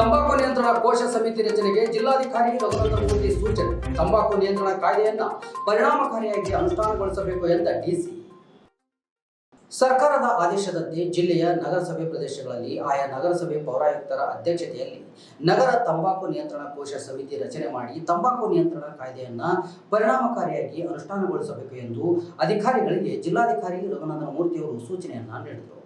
ತಂಬಾಕು ನಿಯಂತ್ರಣ ಕೋಶ ಸಮಿತಿ ರಚನೆಗೆ ಜಿಲ್ಲಾಧಿಕಾರಿ ರಘುನಂದನ್ ಮೂರ್ತಿ ಸೂಚನೆ. ತಂಬಾಕು ನಿಯಂತ್ರಣ ಕಾಯ್ದೆಯನ್ನ ಪರಿಣಾಮಕಾರಿಯಾಗಿ ಅನುಷ್ಠಾನಗೊಳಿಸಬೇಕು ಎಂದ ಡಿಸಿ. ಸರ್ಕಾರದ ಆದೇಶದಂತೆ ಜಿಲ್ಲೆಯ ನಗರಸಭೆ ಪ್ರದೇಶಗಳಲ್ಲಿ ಆಯಾ ನಗರಸಭೆ ಪೌರಾಯುಕ್ತರ ಅಧ್ಯಕ್ಷತೆಯಲ್ಲಿ ನಗರ ತಂಬಾಕು ನಿಯಂತ್ರಣ ಕೋಶ ಸಮಿತಿ ರಚನೆ ಮಾಡಿ ತಂಬಾಕು ನಿಯಂತ್ರಣ ಕಾಯ್ದೆಯನ್ನ ಪರಿಣಾಮಕಾರಿಯಾಗಿ ಅನುಷ್ಠಾನಗೊಳಿಸಬೇಕು ಎಂದು ಅಧಿಕಾರಿಗಳಿಗೆ ಜಿಲ್ಲಾಧಿಕಾರಿ ರಘುನಂದನ ಮೂರ್ತಿಯವರು ಸೂಚನೆಯನ್ನು ನೀಡಿದರು.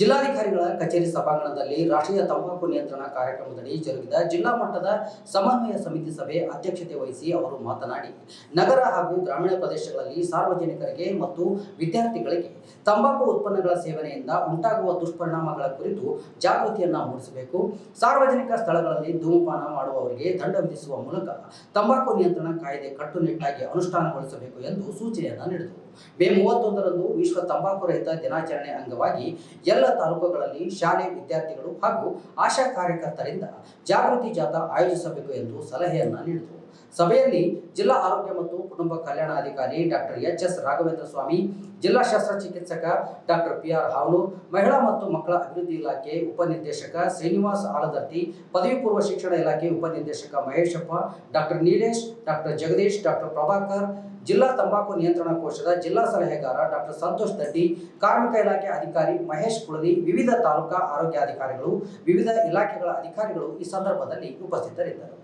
ಜಿಲ್ಲಾಧಿಕಾರಿಗಳ ಕಚೇರಿ ಸಭಾಂಗಣದಲ್ಲಿ ರಾಷ್ಟ್ರೀಯ ತಂಬಾಕು ನಿಯಂತ್ರಣ ಕಾರ್ಯಕ್ರಮದಡಿ ಜರುಗಿದ ಜಿಲ್ಲಾ ಮಟ್ಟದ ಸಮನ್ವಯ ಸಮಿತಿ ಸಭೆ ಅಧ್ಯಕ್ಷತೆ ವಹಿಸಿ ಅವರು ಮಾತನಾಡಿ, ನಗರ ಹಾಗೂ ಗ್ರಾಮೀಣ ಪ್ರದೇಶಗಳಲ್ಲಿ ಸಾರ್ವಜನಿಕರಿಗೆ ಮತ್ತು ವಿದ್ಯಾರ್ಥಿಗಳಿಗೆ ತಂಬಾಕು ಉತ್ಪನ್ನಗಳ ಸೇವನೆಯಿಂದ ಉಂಟಾಗುವ ದುಷ್ಪರಿಣಾಮಗಳ ಕುರಿತು ಜಾಗೃತಿಯನ್ನ ಮೂಡಿಸಬೇಕು. ಸಾರ್ವಜನಿಕ ಸ್ಥಳಗಳಲ್ಲಿ ಧೂಮಪಾನ ಮಾಡುವವರಿಗೆ ದಂಡ ವಿಧಿಸುವ ಮೂಲಕ ತಂಬಾಕು ನಿಯಂತ್ರಣ ಕಾಯ್ದೆ ಕಟ್ಟುನಿಟ್ಟಾಗಿ ಅನುಷ್ಠಾನಗೊಳಿಸಬೇಕು ಎಂದು ಸೂಚನೆಯನ್ನು ನೀಡಿದರು. ಮೇ ಮೂವತ್ತೊಂದರಂದು ವಿಶ್ವ ತಂಬಾಕು ರಹಿತ ದಿನಾಚರಣೆ ಅಂಗವಾಗಿ ಎಲ್ಲ ತಾಲೂಕುಗಳಲ್ಲಿ ಶಾಲೆ ವಿದ್ಯಾರ್ಥಿಗಳು ಹಾಗೂ ಆಶಾ ಕಾರ್ಯಕರ್ತರಿಂದ ಜಾಗೃತಿ ಜಾಥಾ ಆಯೋಜಿಸಬೇಕು ಎಂದು ಸಲಹೆಯನ್ನ ನೀಡಿದರು. ಸಭೆಯಲ್ಲಿ ಜಿಲ್ಲಾ ಆರೋಗ್ಯ ಮತ್ತು ಕುಟುಂಬ ಕಲ್ಯಾಣಾಧಿಕಾರಿ doctor H S Raghavendra Swamy, ಜಿಲ್ಲಾ ಶಸ್ತ್ರಚಿಕಿತ್ಸಕ ಡಾಕ್ಟರ್ ಪಿ ಆರ್ ಹಾವನೂರ್ ಮಹಿಳಾ ಮತ್ತು ಮಕ್ಕಳ ಅಭಿವೃದ್ಧಿ ಇಲಾಖೆ ಉಪನಿರ್ದೇಶಕ ಶ್ರೀನಿವಾಸ್ ಆಲದರ್ತಿ ಪದವಿ ಪೂರ್ವ ಶಿಕ್ಷಣ ಇಲಾಖೆ ಉಪನಿರ್ದೇಶಕ Maheshappa, doctor Neelesh doctor Jagadish, doctor Prabhakar, ಜಿಲ್ಲಾ ತಂಬಾಕು ನಿಯಂತ್ರಣ ಕೋಶದ ಜಿಲ್ಲಾ ಸಲಹೆಗಾರ ಡಾಕ್ಟರ್ ಸಂತೋಷ್ ದಡ್ಡಿ, ಕಾರ್ಮಿಕ ಇಲಾಖೆ ಅಧಿಕಾರಿ ಮಹೇಶ್ ಸೇರಿಕೊಳ್ಳದೆ ವಿವಿಧ ತಾಲೂಕಾ ಆರೋಗ್ಯಾಧಿಕಾರಿಗಳು ವಿವಿಧ ಇಲಾಖೆಗಳ ಅಧಿಕಾರಿಗಳು ಈ ಸಂದರ್ಭದಲ್ಲಿ ಉಪಸ್ಥಿತರಿದ್ದರು.